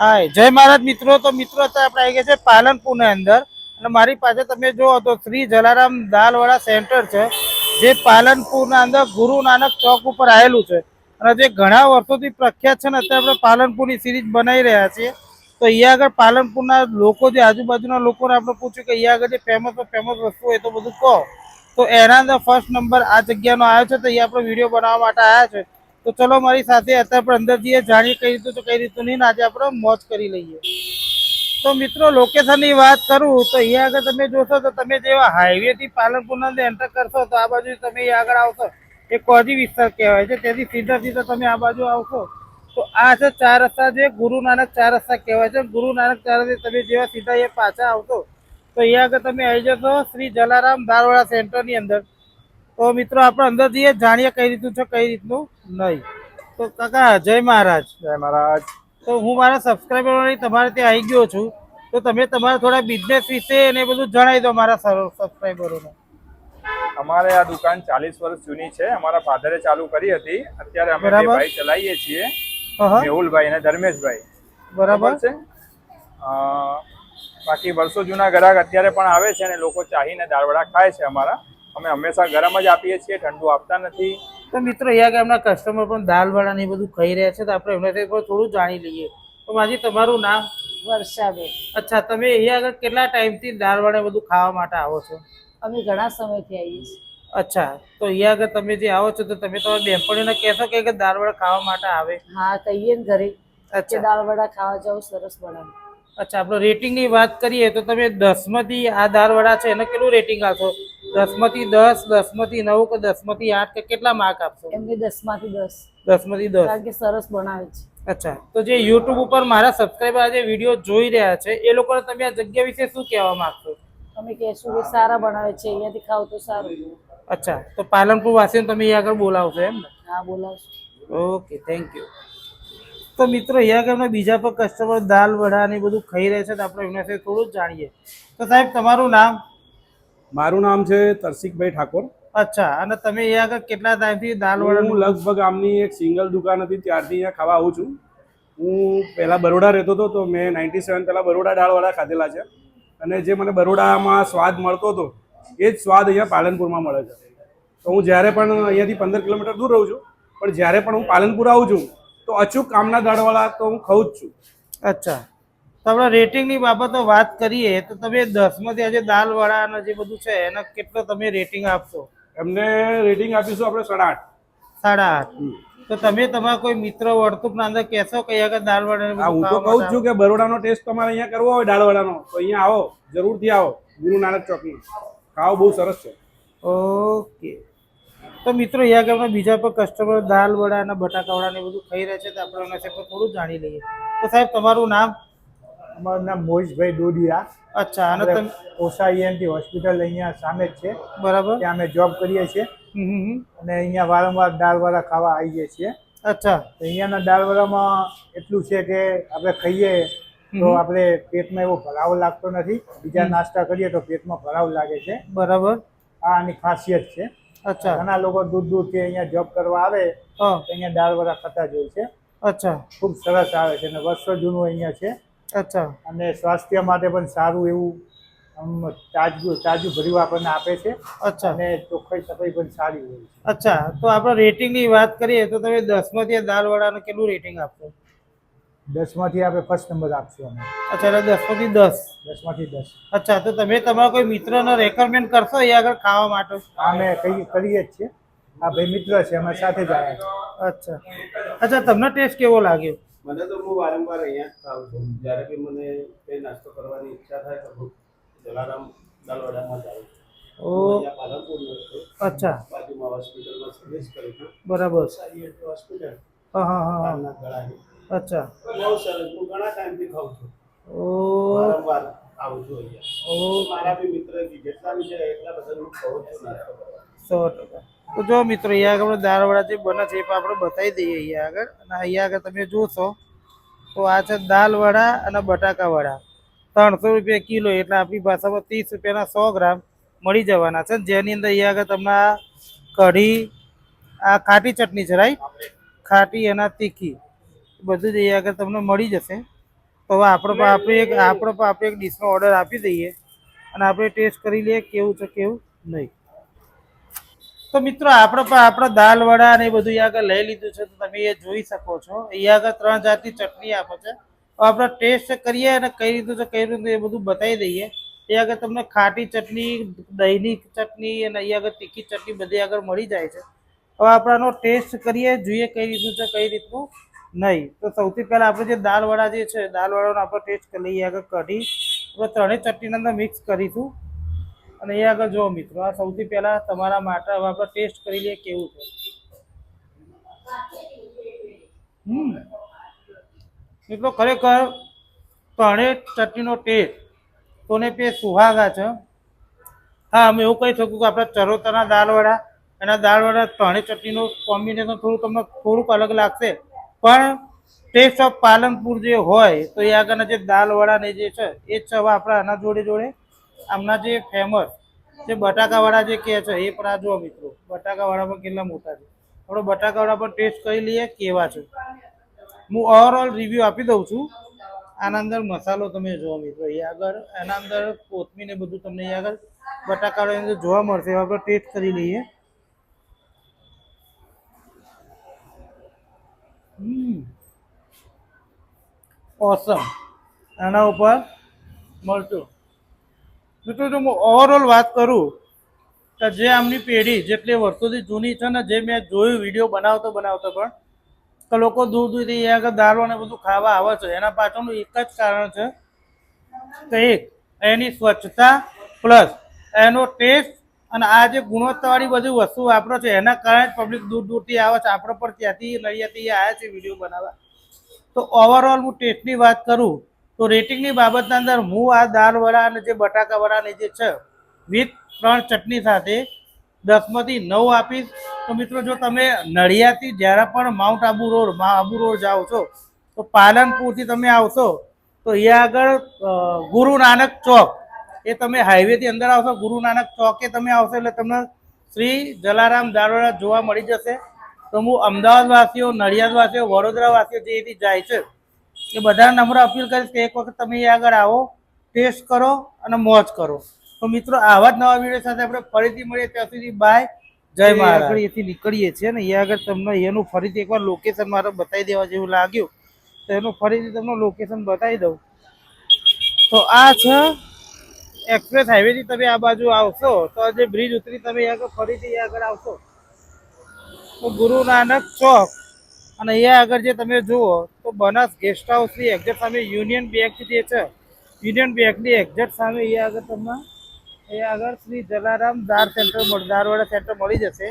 હાય જય મહારાજ, મિત્રો. તો મિત્રો આપણે આવી ગયા છે પાલનપુરની અંદર. અને મારી પાસે તમે જુઓ તો શ્રી જલારામ દાલવાળા સેન્ટર છે, જે પાલનપુરના અંદર ગુરુ નાનક ચોક ઉપર આવેલું છે. અને જે ઘણા વર્ષોથી પ્રખ્યાત છે ને, અત્યારે આપણે પાલનપુરની સિરીઝ બનાવી રહ્યા છીએ. તો અહીંયા આગળ પાલનપુરના લોકો જે આજુબાજુના લોકોને આપણે પૂછ્યું કે અહીંયા આગળ જે ફેમસ ફેમસ વસ્તુ હોય તો બધું કહો. તો એના અંદર ફર્સ્ટ નંબર આ જગ્યાનો આવ્યો છે. તો અહીંયા આપણે વીડિયો બનાવવા માટે આવ્યા છે. તો ચલો મારી સાથે અત્યારે આપણે અંદર જઈએ જાણીએ કઈ રીતનું તો કઈ રીતનું નહીં આજે આપણે મોજ કરી લઈએ. તો મિત્રો લોકેશનની વાત કરું તો અહીંયા આગળ તમે જોશો તો તમે જેવા હાઈવેથી પાલનપુરના એન્ટર કરશો તો આ બાજુ તમે આગળ આવશો. એ કોજી વિસ્તાર કહેવાય છે. તેથી સીધા સીધા તમે આ બાજુ આવશો. તો આ છે ચાર રસ્તા જે ગુરુ નાનક ચાર રસ્તા કહેવાય છે. ગુરુ નાનક ચાર રસ્તે તમે જેવા સીધા એ પાછા આવશો તો અહીંયા આગળ તમે આવી જશો શ્રી જલારામ દારવાડા સેન્ટરની અંદર. તો મિત્રો આપણે અંદર જઈએ જાણીએ કઈ રીતનું છે કઈ રીતનું નહીં. તો કાકા જય મહારાજ. જય મહારાજ. તો હું મારા સબસ્ક્રાઈબરોની તમારે ત્યાં આવી ગયો છું. તો તમે તમારા થોડા બિઝનેસ વિશે અને બધું જણાવી દો મારા સબસ્ક્રાઈબરોને અમારે આ દુકાન ચાલીસ વર્ષ જૂની છે. અમારા ફાધરે ચાલુ કરી હતી. અત્યારે અમે બે ભાઈ ચલાવીએ છીએ. મેહુલભાઈ અને ધર્મેશભાઈ. બરાબર. છે? બાકી વર્ષો જૂના ગ્રાહક અત્યારે પણ આવે છે અને લોકો ચાહીને દાળવડા ખાય છે અમારા. અમે હંમેશા ગરમ જ આપીએ છીએ ઠંડુ આપતા નથી. તો મિત્રો અહીંયા ગામના કસ્ટમર પણ દાલ વડા ને બધું ખાઈ રહ્યા છે તો આપણે એમનાથી પણ થોડું જાણી લઈએ. તો માજી તમારું નામ? વર્ષાબેન. અચ્છા તમે અહીંયા આગળ કેટલા ટાઈમથી દાલ વડા બધું ખાવા માટે આવો છો? અમે ઘણા સમયથી આવીએ છીએ. અચ્છા તો અહીંયા આગળ તમે જે આવો છો તો તમે તમારી બેનપણીને કહેશો કે કે દાલ વડા ખાવા માટે આવે? હા કહીએ ને ઘરે. અચ્છા. દાળ વડા ખાવા જાવ સરસ બનાવે. અચ્છા આપણે રેટિંગની વાત કરીએ તો તમે દસમાંથી આ દાળ વડા છે એને કેટલું રેટિંગ આપશો? દસમાંથી દસ દસમાંથી નવ કે દસમાંથી આઠ કે કેટલા માર્ક આપશો? એમને દસમાંથી દસ. દસમાંથી દસ. કારણ કે સરસ બનાવે છે. અચ્છા તો જે યુટ્યુબ ઉપર મારા સબસ્ક્રાઈબર જે વીડિયો જોઈ રહ્યા છે એ લોકોને તમે આ જગ્યા વિશે શું કહેવા માંગશો? અમે કહેશું કે સારા બનાવે છે અહીંયાથી ખાવ તો સારું. અચ્છા તો પાલનપુર વાસીને તમે અહીંયા આગળ બોલાવશો એમ ને? હા બોલાવશો. ઓકે થેન્ક યુ તો મિત્રો અહીંયા આગળ બીજા પણ કસ્ટમર દાલ વડા ને બધું ખાઈ રહ્યા છે તો આપણે એમના સાથે થોડું જ જાણીએ. તો સાહેબ તમારું નામ? મારું નામ છે તરસિકભાઈ ઠાકોર. અચ્છા અને તમે અહીંયા આગળ કેટલા ટાઈમથી દાલ હું લગભગ આમની એક સિંગલ દુકાન હતી ત્યારથી અહીંયા ખાવા આવું છું. હું પહેલાં બરોડા રહેતો હતો તો મેં નાઇન્ટી સેવન પહેલાં બરોડા દાળવાળા ખાધેલા છે. અને જે મને બરોડામાં સ્વાદ મળતો હતો એ જ સ્વાદ અહીંયા પાલનપુરમાં મળે છે. તો હું જ્યારે પણ અહીંયાથી પંદર કિલોમીટર દૂર રહું છું પણ જ્યારે પણ હું પાલનપુર આવું છું તો અચૂક કામના દાળવાળા તો હું ખાઉં જ છું. અચ્છા. તમે રેટિંગની બાબતો વાત કરીએ તો તમે દસમાંથી આજે દાલવાળા અને જે બધું છે એને કેટલો તમે રેટિંગ આપશો? એમને રેટિંગ આપીશું આપણે સાડા આઠ. સાડા આઠ. તો તમે તમારા કોઈ મિત્ર વર્તુકના અંદર કહેશો કે અહીંયા આગળ દાલ વડા ને હા તો કહું છું કે બરોડાનો ટેસ્ટ તમારે અહીંયા કરવો હોય દાળવાડાનો તો અહીંયા આવો જરૂરથી આવો ગુરુ નાનક ચોકમાં ખાવ બહુ સરસ છે. ઓકે. તો મિત્રો અહીંયા આગળ બીજા પણ કસ્ટમર દાલ વડા અને બટાકા વડા ને બધું ખાઈ રહ્યા છે તો આપણે એના વિશે થોડું જાણી લઈએ. તો સાહેબ તમારું નામ? મારું નામ મોહિશભાઈ ડોડિયા. અચ્છા અને તમે ઓસા ઈએનટી હોસ્પિટલ અહીંયા સામે જ છે. બરાબર. ત્યાં અમે જોબ કરીએ છીએ. અને અહીંયા વારંવાર દાળવડા ખાવા આવીએ છીએ. અચ્છા. તો અહીંયાના દાળવડામાં એટલું છે કે આપણે ખાઈએ તો આપણે પેટમાં એવો ભરાવો લાગતો નથી. બીજા નાસ્તા કરીએ તો પેટમાં ભરાવ લાગે છે. બરાબર. આ આની ખાસિયત છે. અચ્છા. ઘણા લોકો દૂર દૂરથી અહીંયા જોબ કરવા આવે અહીંયા તો અહીંયા દાળવડા ખાતા જ હોય છે. અચ્છા. ખૂબ સરસ આવે છે અને વર્ષો જૂનું અહીંયા છે. અચ્છા. અને સ્વાસ્થ્ય માટે પણ સારું એવું આમ તાજું તાજું ભર્યું આપણને આપે છે. અચ્છા. અને ચોખ્ખાઈ સફાઈ પણ સારી હોય છે. અચ્છા. તો આપણે રેટિંગની વાત કરીએ તો તમે દસમાંથી દાળ વડાને કેટલું રેટિંગ આપશો? દસમાંથી આપણે ફર્સ્ટ નંબર આપશું અમે. અચ્છા એટલે દસમાંથી દસ. દસમાંથી દસ. અચ્છા તો તમે તમારા કોઈ મિત્રને રેકમેન્ડ કરશો એ આગળ ખાવા માટે? અમે કઈ કરીએ જ છીએ. આ ભાઈ મિત્ર છે અમે સાથે જ આવ્યા અચ્છા. અચ્છા તમને ટેસ્ટ કેવો લાગ્યો? મને તો હું વારંવાર અહીંયા જ ખાઉં છું. જ્યારે બી મને કંઈ નાસ્તો કરવાની ઈચ્છા થાય તો હું જલારામ દાલવાડામાં જાઉં છું. ઓ. અહીંયા અચ્છા. બાજુમાં હોસ્પિટલમાં સર્વિસ કરું છું. બરાબર. સારી હોસ્પિટલ. હા હા હા હા. ગળાની. અચ્છા. બહુ સરસ હું ઘણા ટાઈમથી ખાઉં છું ઓ. વારંવાર આવું છું અહીંયા. ઓ. મારા બી મિત્ર જેટલા બી છે એટલા બધા હું ખાઉં છું સો ટકા. તો જો મિત્રો અહીંયા આગળ આપણે દાળવડા જે બને છે એ પણ આપણે બતાવી દઈએ અહીંયા આગળ. અને અહીંયા આગળ તમે જોશો તો આ છે દાલવડા અને બટાકાવડા. ત્રણસો રૂપિયા કિલો એટલે આપણી ભાષામાં ત્રીસ રૂપિયાના સો ગ્રામ મળી જવાના છે. જેની અંદર અહીંયા આગળ તમને કઢી આ ખાટી ચટણી છે રાઈટ ખાટી અને તીખી. બધું જ અહીંયા આગળ તમને મળી જશે. તો હવે આપણો આપણે એક આપણો આપણે એક ડીશનો ઓર્ડર આપી દઈએ અને આપણે ટેસ્ટ કરી લઈએ કેવું છે, કેવું નહીં. તો મિત્રો, આપણો પણ આપણો દાલ વડા અને એ બધું અહીંયા આગળ લઈ લીધું છે, તો તમે એ જોઈ શકો છો. અહીંયા આગળ ત્રણ જાતની ચટણી આપે છે. હવે આપણે ટેસ્ટ કરીએ અને કઈ રીતનું છે, કઈ રીતનું એ બધું બતાવી દઈએ. એ આગળ તમને ખાટી ચટણી, દહીંની ચટણી અને અહીંયા આગળ તીખી ચટણી બધી આગળ મળી જાય છે. હવે આપણે ટેસ્ટ કરીએ, જોઈએ કઈ રીતનું છે, કઈ રીતનું નહીં. તો સૌથી પહેલાં આપણે જે દાળવડા જે છે દાળવડાનો આપણે ટેસ્ટ કરી લઈએ આગળ કઢી. આપણે ત્રણેય ચટણીને અંદર મિક્સ કરીશું. અને એ આગળ જુઓ મિત્રો, આ સૌથી પહેલાં તમારા માટે હવે આપણે ટેસ્ટ કરી લઈએ કેવું છે. હમ. મિત્રો, ખરેખર ત્રણેય ચટણીનો ટેસ્ટ તોને પે, સુહાગા છે. હા, અમે એવું કહી શકું કે આપણા ચરોતરના દાલવડા, એના દાળવડા ત્રણેય ચટણીનું કોમ્બિનેશન થોડું તમને થોડુંક અલગ લાગશે. પણ ટેસ્ટ ઓફ પાલનપુર જે હોય, તો એ આગળના જે દાલવડા ને જે છે, એ જ હવે આપણે આના જોડે જોડે. આમના જે ફેમસ જે બટાકાવાળા જે કહે છે, એ પણ આ જુઓ મિત્રો બટાકાવાળા પણ કેટલા મોટા છે. આપણે બટાકાવાળા પણ ટેસ્ટ કરી લઈએ, કેવા છે. હું ઓવરઓલ રિવ્યૂ આપી દઉં છું. આના અંદર મસાલો તમે જોવો મિત્રો, એ આગળ એના અંદર કોથમીર ને બધું તમને એ આગળ બટાકાવાળા અંદર જોવા મળશે, હવે આપણે ટેસ્ટ કરી લઈએ. ઓસમ આના ઉપર મળતું. મિત્રો, જો હું ઓવરઓલ વાત કરું, તો જે આમની પેઢી જેટલી વર્ષોથી જૂની છે ને, જે મેં જોયું વીડિયો બનાવતો બનાવતો પણ તો લોકો દૂર દૂરથી અહીંયા આગળ દાળો ને બધું ખાવા આવે છે, એના પાછળનું એક જ કારણ છે કે એક, એની સ્વચ્છતા પ્લસ એનો ટેસ્ટ અને આ જે ગુણવત્તાવાળી બધી વસ્તુ વાપરો છે, એના કારણે પબ્લિક દૂર દૂરથી આવે છે. આપણે પણ ત્યાંથી નડિયાથી આવ્યા છે વીડિયો બનાવવા. તો ઓવરઓલ હું ટેસ્ટની વાત કરું, તો રેટિંગની બાબતના અંદર હું આ દાળ વડા અને જે બટાકા વડાની જે છે, વિથ ત્રણ ચટણી સાથે દસમાંથી નવ આપીશ. તો મિત્રો, જો તમે નડિયાથી જ્યારે પણ માઉન્ટ આબુ રોડ, મા આબુ રોડ જાઓ છો, તો પાલનપુરથી તમે આવશો, તો એ આગળ ગુરુ નાનક ચોક એ તમે હાઈવેથી અંદર આવશો ગુરુ નાનક ચોકે તમે આવશો એટલે તમને શ્રી જલારામ દારોડા જોવા મળી જશે. તો હું અમદાવાદવાસીઓ નડિયાદવાસીઓ નડિયાદ વાસીઓ વડોદરા વાસીઓ જે અહીંથી જાય છે એ બધા નંબર અપીલ કરીશ કે એક વખત તમે એ આગળ આવો ટેસ્ટ કરો અને મોજ કરો. તો મિત્રો આવા જ નવા વીડિયો સાથે આપણે ફરીથી મળીએ. ત્યાં સુધી બાય જય મહારાજ. આગળ અહીંથી નીકળીએ છીએ ને એ આગળ તમને એનું ફરીથી એકવાર લોકેશન મારે બતાવી દેવા જેવું લાગ્યું તો એનું ફરીથી તમને લોકેશન બતાવી દઉં. તો આ છે એક્સપ્રેસ હાઈવેથી તમે આ બાજુ આવશો, તો જે બ્રિજ ઉતરી તમે આગળ ફરીથી આગળ આવશો. તો ગુરુ નાનક ચોક. અને અહીંયા આગળ જે તમે જુઓ, તો બનાસ ગેસ્ટ હાઉસની એક્ઝેક્ટ સામે યુનિયન બેંક જે છે યુનિયન બેંકની એક્ઝેક્ટ સામે અહીંયા આગળ તમને અહીંયા આગળ શ્રી જલારામ દાર સેન્ટર મળ દારવાડા સેન્ટર મળી જશે.